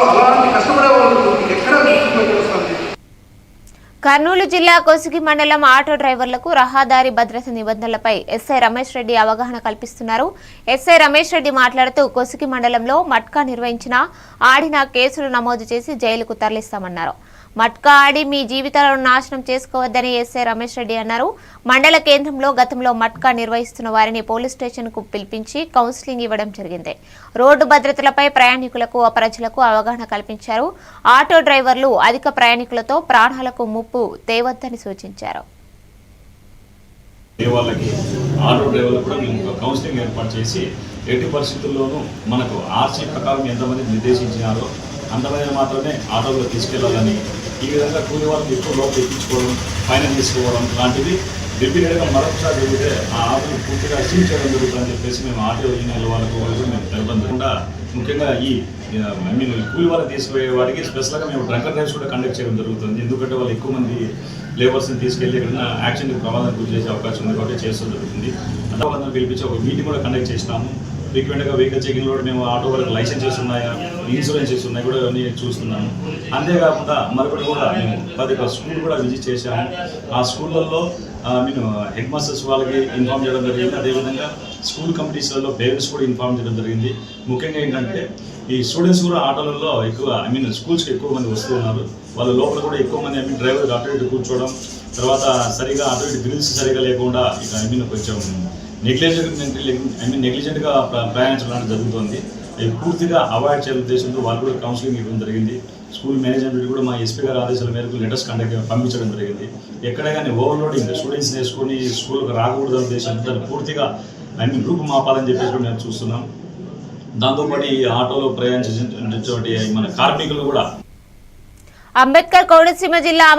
అలాంటి కష్టపడే వాళ్ళు ఎక్కడ కర్నూలు జిల్లా కోసిగి మండలం ఆటో డ్రైవర్లకు రహదారి భద్రత నిబంధనలపై ఎస్ఐ రమేష్ రెడ్డి అవగాహన కల్పిస్తున్నారు. ఎస్ఐ రమేష్ రెడ్డి మాట్లాడుతూ కోసిగి మండలంలో మట్కా నిర్వహించిన ఆడిన కేసులు నమోదు చేసి జైలుకు తరలిస్తామన్నారు. మట్కా ఆడి మీ జీవితాలను నాశనం చేసుకోవద్దని ఎస్ఐ రమేష్ రెడ్డి అన్నారు. మండల కేంద్రంలో గతంలో మట్కా నిర్వహిస్తున్న వారిని పోలీస్ స్టేషన్కు పిలిపించి కౌన్సిలింగ్ ఇవ్వడం జరిగింది. రోడ్డు భద్రతలపై ప్రయాణికులకు అపరచులకు అవగాహన కల్పించారు. ఆటో డ్రైవర్లు అధిక ప్రయాణికులతో ప్రాణాలకు ముప్పు తేవద్దని సూచించారు. వాళ్ళకి ఆటో డ్రైవర్లకు కూడా మేము కౌన్సిలింగ్ ఏర్పాటు చేసి ఎట్టి పరిస్థితుల్లోనూ మనకు ఆర్సీ ప్రకారం ఎంతమంది నిర్దేశించినారో అంతమంది మాత్రమే ఆటోలో తీసుకెళ్ళాలని ఈ విధంగా కూలి వాళ్ళకి ఎక్కువ లోపల తెప్పించుకోవడం ఫైనల్ తీసుకోవడం లాంటివి రిపీటెడ్గా మరొకసారి జరిగితే ఆ ఆటలు పూర్తిగా సీల్ చేయడం జరుగుతుందని చెప్పేసి మేము ఆటో యూనియన్ల వాళ్ళకు వాళ్ళకు మేము తెలపకుండా ముఖ్యంగా ఈ ఐ మీన్ కూలి వాళ్ళకి తీసుకుపోయే వాడికి స్పెషల్గా మేము డ్రంకర్ డ్రైవ్స్ కూడా కండక్ట్ చేయడం జరుగుతుంది. ఎందుకంటే వాళ్ళు ఎక్కువ మంది లేబర్స్ని తీసుకెళ్ళి ఎక్కడైనా యాక్సిడెంట్ ప్రమాదానికి గురి చేసే అవకాశం ఉంది కాబట్టి చేస్తూ జరుగుతుంది. అంతా వాళ్ళందరూ పిలిపించి ఒక మీటింగ్ కూడా కండక్ట్ చేసినాము. ఫ్రీక్వెంట్గా వెహికల్ చెకింగ్ కూడా మేము ఆటో వాళ్ళకి లైసెన్సెస్ ఉన్నాయా ఇన్సూరెన్సెస్ ఉన్నాయి కూడా అన్నీ చూస్తున్నాము. అంతేకాకుండా మరొకటి కూడా మేము ప్రతి ఒక్క స్కూల్ కూడా విజిట్ చేశాము. ఆ స్కూళ్ళల్లో నేను హెడ్ మాస్టర్స్ వాళ్ళకి ఇన్ఫామ్ చేయడం జరిగింది. అదేవిధంగా స్కూల్ కమిటీస్లలో పేరెంట్స్ కూడా ఇన్ఫామ్ చేయడం జరిగింది. ముఖ్యంగా ఏంటంటే ఈ స్టూడెంట్స్ కూడా ఆటోలలో ఎక్కువ ఐ మీన్ స్కూల్స్కి ఎక్కువ మంది వస్తూ ఉన్నారు. వాళ్ళ లోపల కూడా ఎక్కువ మంది ఐ మీన్ డ్రైవర్ అటు ఇటు కూర్చోవడం తర్వాత సరిగా అటు ఇటు గ్రిల్స్ సరిగా లేకుండా ఇక ఐ మీన్ కొంచెం నెగ్లిజెంట్ ఐ మీన్ నెగ్లిజెంట్గా ప్రయాణించడం జరుగుతుంది. అవి పూర్తిగా అవాయిడ్ చేయాల ఉద్దేశంతో వాళ్ళు కూడా కౌన్సిలింగ్ ఇవ్వడం జరిగింది. స్కూల్ మేనేజ్మెంట్ కూడా మా ఎస్పీ గారి ఆదేశాల మేరకు లెటర్స్ కండక్ట్ పంపించడం జరిగింది. ఎక్కడ కానీ ఓవర్లోడింగ్ స్టూడెంట్స్ నేర్చుకొని స్కూల్కి రాకూడదు ఉద్దేశంతో దాన్ని పూర్తిగా ఐ మీన్ రూపు మాపాలని చెప్పేసి కూడా మేము చూస్తున్నాం. దాంతోపాటు ఈ ఆటోలో ప్రయాణించేటువంటి మన కార్మికులు కూడా అంబేద్కర్ కోనసీమ జిల్లా